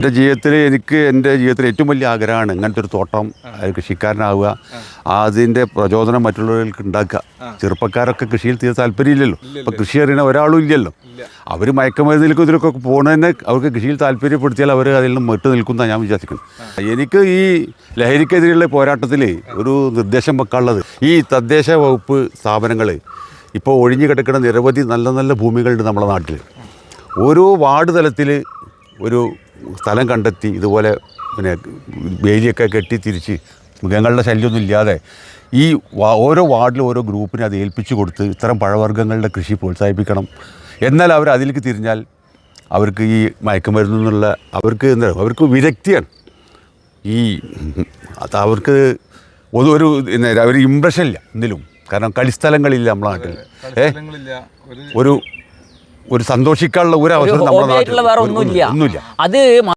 എന്റെ ജീവിതത്തിൽ എനിക്ക് എന്റെ ജീവിതത്തിൽ ഏറ്റവും വലിയ ആഗ്രഹമാണ് ഇങ്ങനത്തെ ഒരു തോട്ടം കൃഷിക്കാരനാവുക അതിന്റെ പ്രചോദനം മറ്റുള്ളവർക്ക് ഉണ്ടാക്കുക. ചെറുപ്പക്കാരൊക്കെ കൃഷിയിൽ തീരെ താല്പര്യമില്ലല്ലോ. ഇപ്പം കൃഷി അറിയണ ഒരാളും ഇല്ലല്ലോ. അവർ മയക്കുമരുന്നിലേക്കും ഇതിലൊക്കെ പോകണതന്നെ അവർക്ക് കൃഷിയിൽ താല്പര്യപ്പെടുത്തിയാൽ അവർ അതിൽ നിന്ന് വിട്ടു നിൽക്കുന്ന ഞാൻ വിശ്വസിക്കുന്നു എനിക്ക് ഈ ലഹരിക്കെതിരെയുള്ള പോരാട്ടത്തിൽ ഒരു നിർദ്ദേശം വെക്കാനുള്ളത് ഈ തദ്ദേശ വകുപ്പ് സ്ഥാപനങ്ങൾ ഇപ്പോൾ ഒഴിഞ്ഞു കിടക്കുന്ന നിരവധി നല്ല നല്ല ഭൂമികളുണ്ട് നമ്മുടെ നാട്ടിൽ ഓരോ വാർഡ് തലത്തിൽ ഒരു സ്ഥലം കണ്ടെത്തി ഇതുപോലെ പിന്നെ വേലിയൊക്കെ കെട്ടി തിരിച്ച് മൃഗങ്ങളുടെ ശല്യമൊന്നും ഇല്ലാതെ ഈ വാ- ഓരോ വാർഡിലും ഓരോ ഗ്രൂപ്പിനെ അത് ഏൽപ്പിച്ചു കൊടുത്ത് ഇത്തരം പഴവർഗങ്ങളുടെ കൃഷി പ്രോത്സാഹിപ്പിക്കണം. എന്നാൽ അവർ അതിലേക്ക് തിരിഞ്ഞാൽ അവർക്ക് ഈ മയക്കുമരുന്നിൽ നിന്നുള്ള അവർക്ക് എന്താ അവർക്ക് വിരക്തിയാണ്. ഈ അത് അവർക്ക് ഒരു ഒരു ഇമ്പ്രഷൻ ഇല്ല എന്തിലും. കാരണം കളിസ്ഥലങ്ങളില്ല നമ്മുടെ നാട്ടിൽ. ഏ? ഒരു ഒരു സന്തോഷിക്കാനുള്ള ഒരു അവസരം നമ്മുടെ നാട്ടിൽ വേറെ ഒന്നുമില്ല. അത്